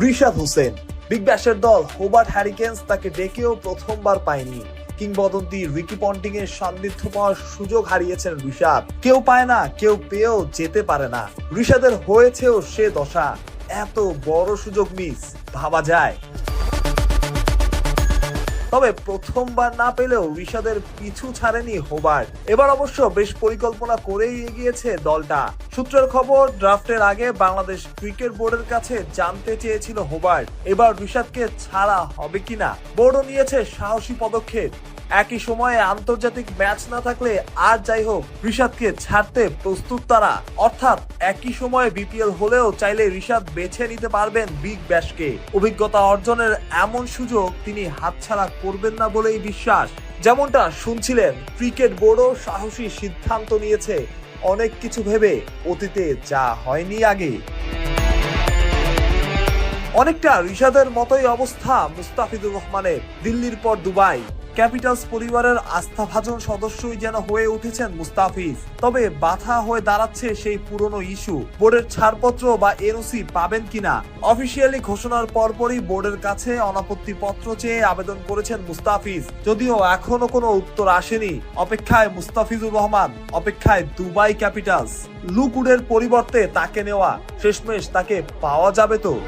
Rishad Hossain big ব্যাশের দল Hobart Hurricanes তাকে ডেকেও প্রথমবার পায়নি। কিংবদন্তি রিকি পন্টিং এর সান্নিধ্য পাওয়ার সুযোগ হারিয়েছেন ঋষাদ কেউ পায় না, কেউ পেয়েও যেতে পারে না। ঋষাদের হয়েছেও সে দশা। এত বড় সুযোগ মিস ভাবা যায়। তবে প্রথমবার না পেলেও ঋষাদের পিছু ছাড়েনি হোবার্ট। এবার অবশ্য বেশ পরিকল্পনা করেই এগিয়েছে দলটা। সূত্রের খবর, ড্রাফটের আগে বাংলাদেশ ক্রিকেট বোর্ডের কাছে জানতে চেয়েছিল হোবার্ট, এবার ঋষাদকে ছাড়া হবে কিনা। বোর্ডও নিয়েছে সাহসী পদক্ষেপ। একই সময়ে আন্তর্জাতিক ম্যাচ না থাকলে আর যাই হোক ঋষাদকে ছাড়তে প্রস্তুত তারা। অর্থাৎ একই সময়ে বিপিএল হলেও চাইলে ঋষাদ বেছে নিতে পারবেন বিগ ব্যাশকে। অভিজ্ঞতা অর্জনের এমন সুযোগ তিনি হাতছাড়া করবেন না বলেই বিশ্বাস। যেমনটা শুনছিলেন, ক্রিকেট বোর্ডও সাহসী সিদ্ধান্ত নিয়েছে। অনেক কিছু ভেবে অতীতে যা হয়নি আগে। অনেকটা ঋষাদের মতোই অবস্থা মুস্তাফিজুর রহমানের। দিল্লির পর দুবাই। ক্যাপিটালস পরিবারের আস্থাভাজন সদস্যই যেন হয়ে উঠেছেন মুস্তাফিজ। তবে বাধা হয়ে দাঁড়াচ্ছে সেই পুরনো ইস্যু। বোর্ডের ছাড়পত্র বা এনওসি পাবেন কিনা? অফিসিয়ালি ঘোষণার পরপরই বোর্ডের কাছে অনাপত্তি পত্র চেয়ে আবেদন করেছেন মুস্তাফিজ। যদিও এখনও কোনো উত্তর আসেনি। অপেক্ষায় মুস্তাফিজুর রহমান, অপেক্ষায় দুবাই ক্যাপিটালস। লুকুডের পরিবর্তে তাকে নেওয়া। শেষমেশ তাকে পাওয়া যাবে তো।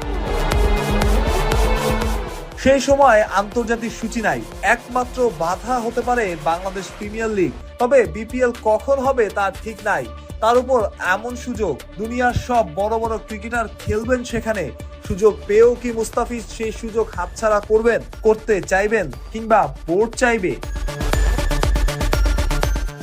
সেই সময় আন্তর্জাতিক সূচি নাই। একমাত্র বাধা হতে পারে বাংলাদেশ প্রিমিয়ার লিগ। তবে বিপিএল কখন হবে তার ঠিক নাই। তার উপর এমন সুযোগ। দুনিয়ার সব বড় বড় ক্রিকেটার খেলবেন সেখানে। সুযোগ পেয়েও কি মুস্তাফিজ সেই সুযোগ হাতছাড়া করবেন, করতে চাইবেন কিংবা বোর্ড চাইবে?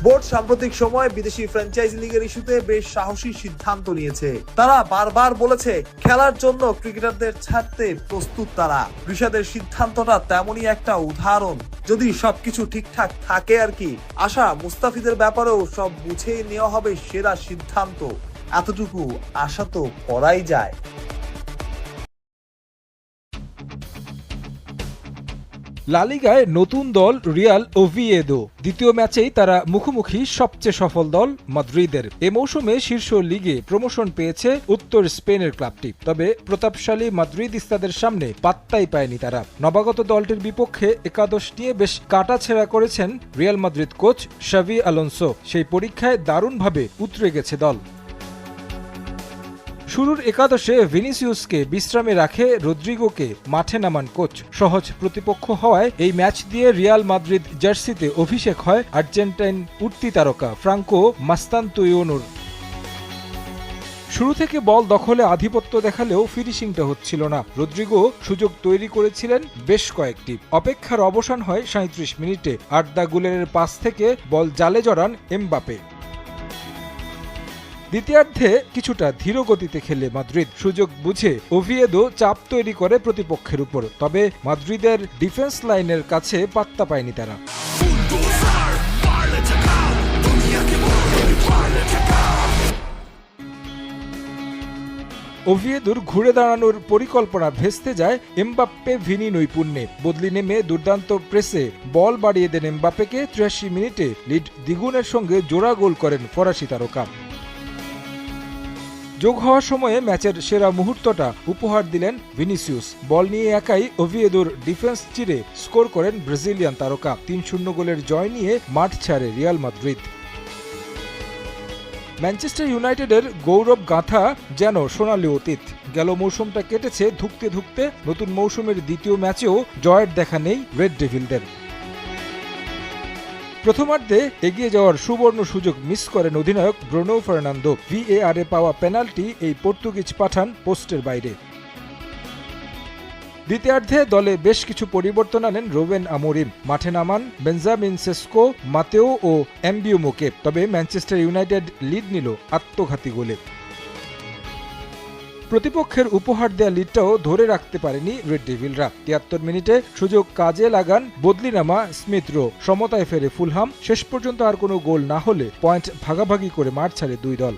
বোর্ড সাম্প্রতিক সময় বিদেশি ফ্র্যাঞ্চাইজি লিগের ইস্যুতে বেশ সাহসী সিদ্ধান্ত নিয়েছে। তারা বারবার বলেছে, খেলার জন্য ক্রিকেটারদের ছাড়তে প্রস্তুত তারা। ঋষাদের সিদ্ধান্তটা তেমনই একটা উদাহরণ। যদি সবকিছু ঠিকঠাক থাকে আর কি, আশা মুস্তাফিদের ব্যাপারেও সব বুঝেই নেওয়া হবে সেরা সিদ্ধান্ত। এতটুকু আশা তো করাই যায়। লালিগায় নতুন দল রিয়াল ওভিয়েদো। দ্বিতীয় ম্যাচেই তারা মুখোমুখি সবচেয়ে সফল দল মাদ্রিদের। এ মৌসুমে শীর্ষ লিগে প্রমোশন পেয়েছে উত্তর স্পেনের ক্লাবটি। তবে প্রতাপশালী মাদ্রিদিস্তাদের সামনে পাত্তাই পায়নি তারা। নবাগত দলটির বিপক্ষে একাদশ নিয়ে বেশ কাটাছেড়া করেছেন রিয়াল মাদ্রিদ কোচ শাভি আলোনসো। সেই পরীক্ষায় দারুণভাবে উতরে গেছে দল। শুরুর একাদশে ভিনিসিউসকে বিশ্রামে রাখে রদ্রিগোকে মাঠে নামান কোচ। সহজ প্রতিপক্ষ হওয়ায় এই ম্যাচ দিয়ে রিয়াল মাদ্রিদ জার্সিতে অভিষেক হয় আর্জেন্টাইন উঠতি তারকা ফ্রাঙ্কো মাস্তান্তুয়োনুর। শুরু থেকে বল দখলে আধিপত্য দেখালেও ফিনিশিংটা হচ্ছিল না। রদ্রিগো সুযোগ তৈরি করেছিলেন বেশ কয়েকটি। অপেক্ষার অবসান হয় সাঁত্রিশ মিনিটে। আড্ডা গুলের পাস থেকে বল জালে জড়ান এমবাপে। দ্বিতীয়ার্ধে কিছুটা ধীর গতিতে খেলে মাদ্রিদ। সুযোগ বুঝে ওভিয়েদো চাপ তৈরি করে প্রতিপক্ষের উপর। তবে মাদ্রিদের ডিফেন্স লাইনের কাছে পাত্তা পায়নি তারা। ওভিয়েদুর ঘুরে দাঁড়ানোর পরিকল্পনা ভেস্তে যায় এমবাপ্পে ভিনি নৈপুণ্যে। বদলি নেমে দুর্দান্ত প্রেসে বল বাড়িয়ে দেন এমবাপ্পেকে ত্রিয়াশি মিনিটে লিড দ্বিগুণের সঙ্গে জোড়া গোল করেন ফরাসি তারকা। যোগ হওয়ার সময়ে ম্যাচের সেরা মুহূর্তটা উপহার দিলেন ভিনিসিউস। বল নিয়ে একাই ওভিয়েদোর ডিফেন্স চিরে স্কোর করেন ব্রাজিলিয়ান তারকা। তিন শূন্য গোলের জয় নিয়ে মাঠ ছাড়ে রিয়াল মাদ্রিদ। ম্যানচেস্টার ইউনাইটেডের গৌরব গাথা যেন সোনালি অতীত। গেল মৌসুমটা কেটেছে ধুকতে ধুকতে, নতুন মৌসুমের দ্বিতীয় ম্যাচেও জয়ের দেখা নেই রেড ডেভিলদের। প্রথমার্ধে এগিয়ে যাওয়ার সুবর্ণ সুযোগ মিস করেন অধিনায়ক ব্রোনো ফার্নান্দো। ভিএআর পাওয়া পেনাল্টি এই পর্তুগিজ পাঠান পোস্টের বাইরে। দ্বিতীয়ার্ধে দলে বেশ কিছু পরিবর্তন আনেন রোবেন আমোরিম। মাঠে নামান বেঞ্জামিন সেস্কো, মাতেও ও অ্যাম্বিউমোকে তবে ম্যানচেস্টার ইউনাইটেড লিড নিল আত্মঘাতী গোলে। প্রতিপক্ষের উপহার দেয়া লিডটাও ধরে রাখতে পারেনি রেড ডেভিলরা তিয়াত্তর মিনিটে সুযোগ কাজে লাগান বদলি নামা স্মিথ রো সমতায় ফেরে ফুলহাম। শেষ পর্যন্ত আর কোনো গোল না হলে পয়েন্ট ভাগাভাগি করে মাঠ ছাড়ে দুই দল।